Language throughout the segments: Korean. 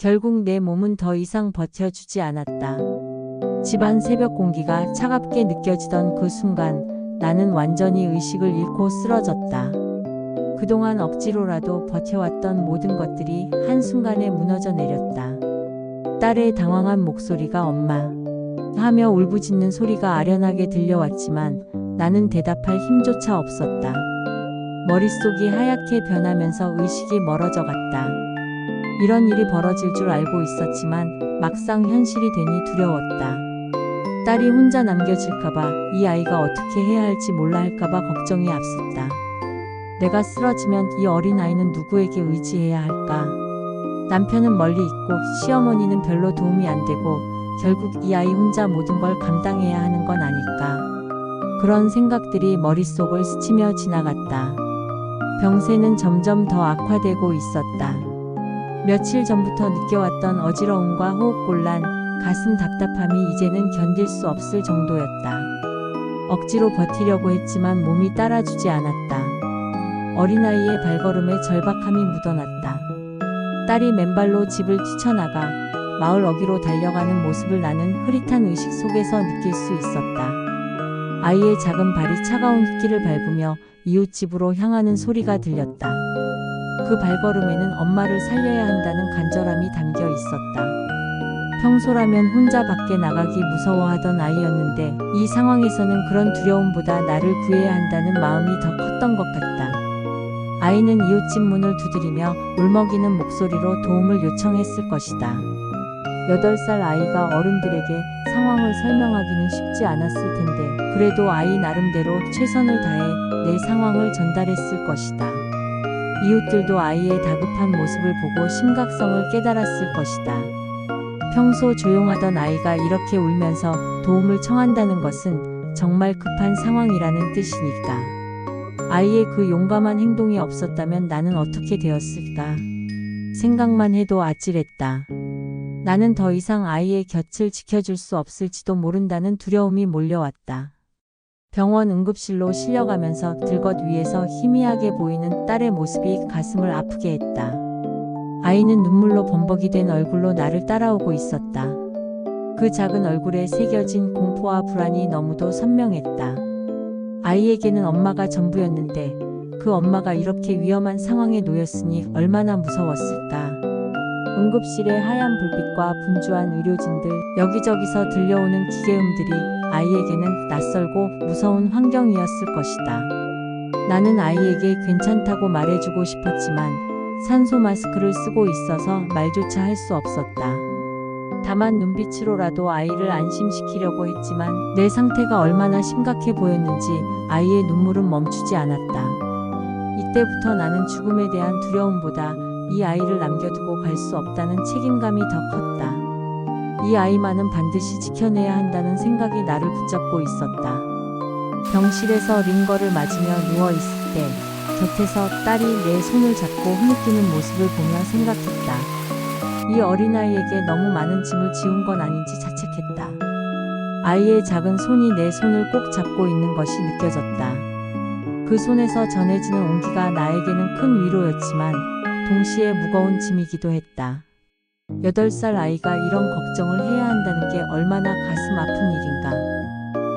결국 내 몸은 더 이상 버텨주지 않았다. 집안 새벽 공기가 차갑게 느껴지던 그 순간 나는 완전히 의식을 잃고 쓰러졌다. 그동안 억지로라도 버텨왔던 모든 것들이 한순간에 무너져 내렸다. 딸의 당황한 목소리가 엄마 하며 울부짖는 소리가 아련하게 들려왔지만 나는 대답할 힘조차 없었다. 머릿속이 하얗게 변하면서 의식이 멀어져 갔다. 이런 일이 벌어질 줄 알고 있었지만 막상 현실이 되니 두려웠다. 딸이 혼자 남겨질까봐 이 아이가 어떻게 해야 할지 몰라 할까봐 걱정이 앞섰다. 내가 쓰러지면 이 어린 아이는 누구에게 의지해야 할까? 남편은 멀리 있고 시어머니는 별로 도움이 안 되고 결국 이 아이 혼자 모든 걸 감당해야 하는 건 아닐까? 그런 생각들이 머릿속을 스치며 지나갔다. 병세는 점점 더 악화되고 있었다. 며칠 전부터 느껴왔던 어지러움과 호흡곤란, 가슴 답답함이 이제는 견딜 수 없을 정도였다. 억지로 버티려고 했지만 몸이 따라주지 않았다. 어린아이의 발걸음에 절박함이 묻어났다. 딸이 맨발로 집을 뛰쳐나가 마을 어귀로 달려가는 모습을 나는 흐릿한 의식 속에서 느낄 수 있었다. 아이의 작은 발이 차가운 흙길을 밟으며 이웃집으로 향하는 소리가 들렸다. 그 발걸음에는 엄마를 살려야 한다는 간절함이 담겨 있었다. 평소라면 혼자 밖에 나가기 무서워하던 아이였는데 이 상황에서는 그런 두려움보다 나를 구해야 한다는 마음이 더 컸던 것 같다. 아이는 이웃집 문을 두드리며 울먹이는 목소리로 도움을 요청했을 것이다. 8살 아이가 어른들에게 상황을 설명하기는 쉽지 않았을 텐데, 그래도 아이 나름대로 최선을 다해 내 상황을 전달했을 것이다. 이웃들도 아이의 다급한 모습을 보고 심각성을 깨달았을 것이다. 평소 조용하던 아이가 이렇게 울면서 도움을 청한다는 것은 정말 급한 상황이라는 뜻이니까. 아이의 그 용감한 행동이 없었다면 나는 어떻게 되었을까? 생각만 해도 아찔했다. 나는 더 이상 아이의 곁을 지켜줄 수 없을지도 모른다는 두려움이 몰려왔다. 병원 응급실로 실려가면서 들것 위에서 희미하게 보이는 딸의 모습이 가슴을 아프게 했다. 아이는 눈물로 범벅이 된 얼굴로 나를 따라오고 있었다. 그 작은 얼굴에 새겨진 공포와 불안이 너무도 선명했다. 아이에게는 엄마가 전부였는데 그 엄마가 이렇게 위험한 상황에 놓였으니 얼마나 무서웠을까. 응급실의 하얀 불빛과 분주한 의료진들, 여기저기서 들려오는 기계음들이 아이에게는 낯설고 무서운 환경이었을 것이다. 나는 아이에게 괜찮다고 말해주고 싶었지만 산소 마스크를 쓰고 있어서 말조차 할 수 없었다. 다만 눈빛으로라도 아이를 안심시키려고 했지만 내 상태가 얼마나 심각해 보였는지 아이의 눈물은 멈추지 않았다. 이때부터 나는 죽음에 대한 두려움보다 이 아이를 남겨두고 갈 수 없다는 책임감이 더 컸다. 이 아이만은 반드시 지켜내야 한다는 생각이 나를 붙잡고 있었다. 병실에서 링거를 맞으며 누워 있을 때 곁에서 딸이 내 손을 잡고 흐느끼는 모습을 보며 생각했다. 이 어린아이에게 너무 많은 짐을 지운 건 아닌지 자책했다. 아이의 작은 손이 내 손을 꼭 잡고 있는 것이 느껴졌다. 그 손에서 전해지는 온기가 나에게는 큰 위로였지만 동시에 무거운 짐이기도 했다. 8살 아이가 이런 걱정을 해야 한다는 게 얼마나 가슴 아픈 일인가.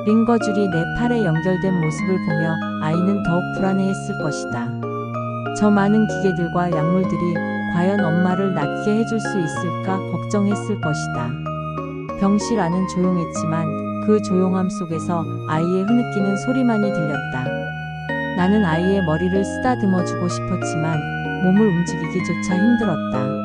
링거줄이 내 팔에 연결된 모습을 보며 아이는 더욱 불안해했을 것이다. 저 많은 기계들과 약물들이 과연 엄마를 낫게 해줄 수 있을까 걱정했을 것이다. 병실 안은 조용했지만 그 조용함 속에서 아이의 흐느끼는 소리만이 들렸다. 나는 아이의 머리를 쓰다듬어 주고 싶었지만 몸을 움직이기조차 힘들었다.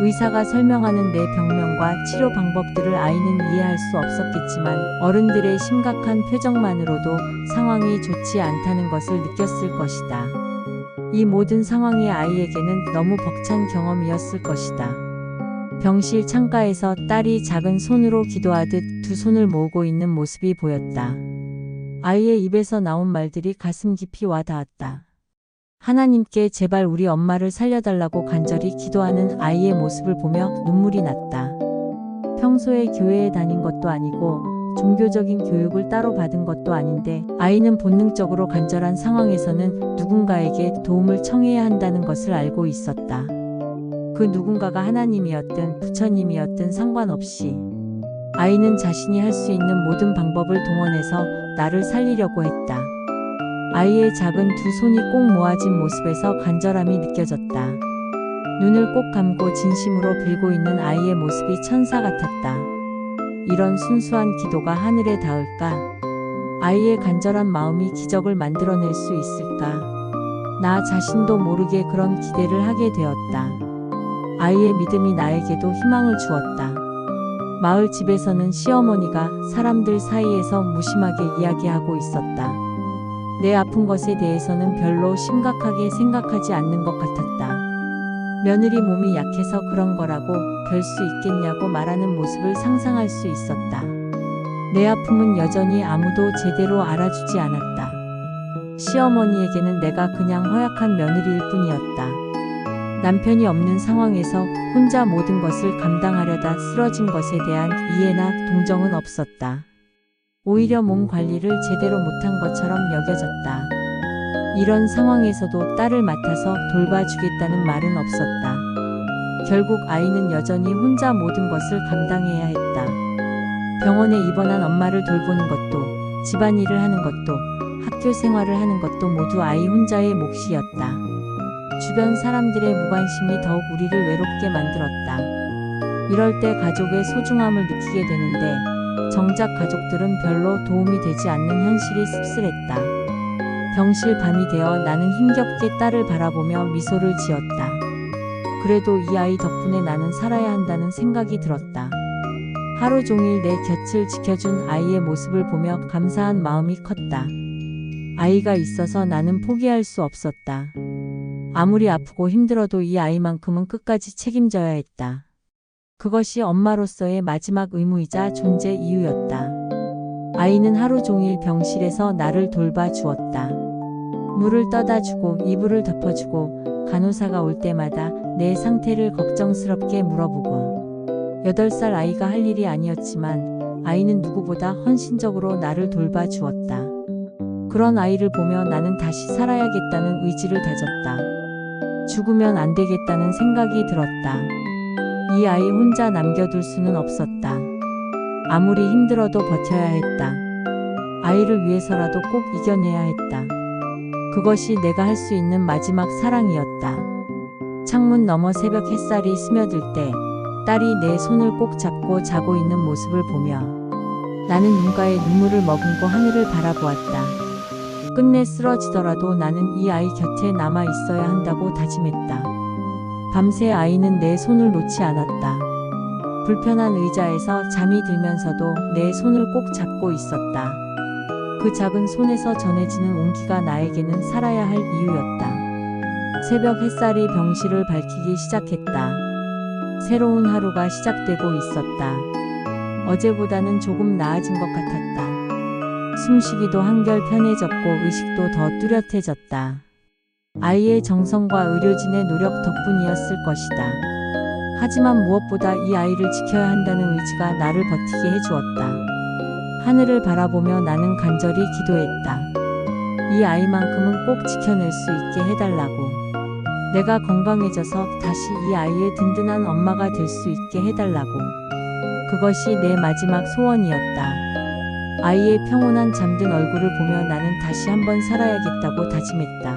의사가 설명하는 내 병명과 치료 방법들을 아이는 이해할 수 없었겠지만 어른들의 심각한 표정만으로도 상황이 좋지 않다는 것을 느꼈을 것이다. 이 모든 상황이 아이에게는 너무 벅찬 경험이었을 것이다. 병실 창가에서 딸이 작은 손으로 기도하듯 두 손을 모으고 있는 모습이 보였다. 아이의 입에서 나온 말들이 가슴 깊이 와 닿았다. 하나님께 제발 우리 엄마를 살려달라고 간절히 기도하는 아이의 모습을 보며 눈물이 났다. 평소에 교회에 다닌 것도 아니고 종교적인 교육을 따로 받은 것도 아닌데 아이는 본능적으로 간절한 상황에서는 누군가에게 도움을 청해야 한다는 것을 알고 있었다. 그 누군가가 하나님이었든 부처님이었든 상관없이 아이는 자신이 할 수 있는 모든 방법을 동원해서 나를 살리려고 했다. 아이의 작은 두 손이 꼭 모아진 모습에서 간절함이 느껴졌다. 눈을 꼭 감고 진심으로 빌고 있는 아이의 모습이 천사 같았다. 이런 순수한 기도가 하늘에 닿을까? 아이의 간절한 마음이 기적을 만들어낼 수 있을까? 나 자신도 모르게 그런 기대를 하게 되었다. 아이의 믿음이 나에게도 희망을 주었다. 마을 집에서는 시어머니가 사람들 사이에서 무심하게 이야기하고 있었다. 내 아픈 것에 대해서는 별로 심각하게 생각하지 않는 것 같았다. 며느리 몸이 약해서 그런 거라고 별 수 있겠냐고 말하는 모습을 상상할 수 있었다. 내 아픔은 여전히 아무도 제대로 알아주지 않았다. 시어머니에게는 내가 그냥 허약한 며느리일 뿐이었다. 남편이 없는 상황에서 혼자 모든 것을 감당하려다 쓰러진 것에 대한 이해나 동정은 없었다. 오히려 몸 관리를 제대로 못한 것처럼 여겨졌다. 이런 상황에서도 딸을 맡아서 돌봐주겠다는 말은 없었다. 결국 아이는 여전히 혼자 모든 것을 감당해야 했다. 병원에 입원한 엄마를 돌보는 것도, 집안일을 하는 것도, 학교 생활을 하는 것도 모두 아이 혼자의 몫이었다. 주변 사람들의 무관심이 더욱 우리를 외롭게 만들었다. 이럴 때 가족의 소중함을 느끼게 되는데, 정작 가족들은 별로 도움이 되지 않는 현실이 씁쓸했다. 병실 밤이 되어 나는 힘겹게 딸을 바라보며 미소를 지었다. 그래도 이 아이 덕분에 나는 살아야 한다는 생각이 들었다. 하루 종일 내 곁을 지켜준 아이의 모습을 보며 감사한 마음이 컸다. 아이가 있어서 나는 포기할 수 없었다. 아무리 아프고 힘들어도 이 아이만큼은 끝까지 책임져야 했다. 그것이 엄마로서의 마지막 의무이자 존재 이유였다. 아이는 하루 종일 병실에서 나를 돌봐 주었다. 물을 떠다 주고 이불을 덮어주고 간호사가 올 때마다 내 상태를 걱정스럽게 물어보고 8살 아이가 할 일이 아니었지만 아이는 누구보다 헌신적으로 나를 돌봐 주었다. 그런 아이를 보며 나는 다시 살아야겠다는 의지를 다졌다. 죽으면 안 되겠다는 생각이 들었다. 이 아이 혼자 남겨둘 수는 없었다. 아무리 힘들어도 버텨야 했다. 아이를 위해서라도 꼭 이겨내야 했다. 그것이 내가 할 수 있는 마지막 사랑이었다. 창문 너머 새벽 햇살이 스며들 때 딸이 내 손을 꼭 잡고 자고 있는 모습을 보며 나는 눈가에 눈물을 머금고 하늘을 바라보았다. 끝내 쓰러지더라도 나는 이 아이 곁에 남아 있어야 한다고 다짐했다. 밤새 아이는 내 손을 놓지 않았다. 불편한 의자에서 잠이 들면서도 내 손을 꼭 잡고 있었다. 그 작은 손에서 전해지는 온기가 나에게는 살아야 할 이유였다. 새벽 햇살이 병실을 밝히기 시작했다. 새로운 하루가 시작되고 있었다. 어제보다는 조금 나아진 것 같았다. 숨쉬기도 한결 편해졌고 의식도 더 뚜렷해졌다. 아이의 정성과 의료진의 노력 덕분이었을 것이다. 하지만 무엇보다 이 아이를 지켜야 한다는 의지가 나를 버티게 해주었다. 하늘을 바라보며 나는 간절히 기도했다. 이 아이만큼은 꼭 지켜낼 수 있게 해달라고. 내가 건강해져서 다시 이 아이의 든든한 엄마가 될 수 있게 해달라고. 그것이 내 마지막 소원이었다. 아이의 평온한 잠든 얼굴을 보며 나는 다시 한번 살아야겠다고 다짐했다.